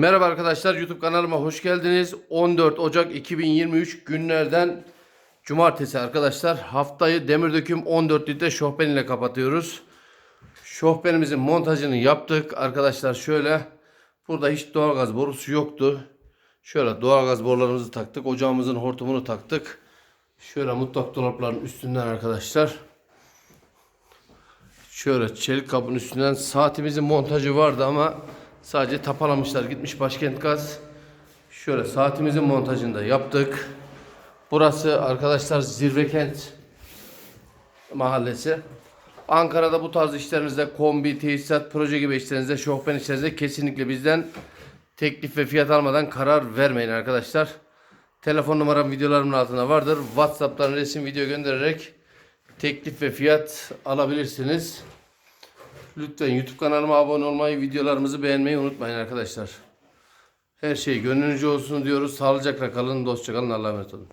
Merhaba arkadaşlar YouTube kanalıma hoş geldiniz. 14 Ocak 2023 günlerden Cumartesi arkadaşlar. Haftayı demir döküm 14 litre şofben ile kapatıyoruz. Şofbenimizin montajını yaptık. Arkadaşlar şöyle burada hiç doğalgaz borusu yoktu. Şöyle doğalgaz borularımızı taktık. Ocağımızın hortumunu taktık. Şöyle mutfak dolaplarının üstünden arkadaşlar. Şöyle çelik kabın üstünden saatimizin montajı vardı ama sadece tapalamışlar. Gitmiş Başkent Gaz. Şöyle saatimizin montajını da yaptık. Burası arkadaşlar Zirvekent mahallesi. Ankara'da bu tarz işlerinizde kombi, tesisat, proje gibi işlerinizde, şofben işlerinizde kesinlikle bizden teklif ve fiyat almadan karar vermeyin arkadaşlar. Telefon numaram videolarımın altında vardır. WhatsApp'tan resim video göndererek teklif ve fiyat alabilirsiniz. Lütfen YouTube kanalıma abone olmayı, videolarımızı beğenmeyi unutmayın arkadaşlar. Her şey gönlünüzce olsun diyoruz. Sağlıcakla kalın, dostça kalın. Allah'a emanet olun.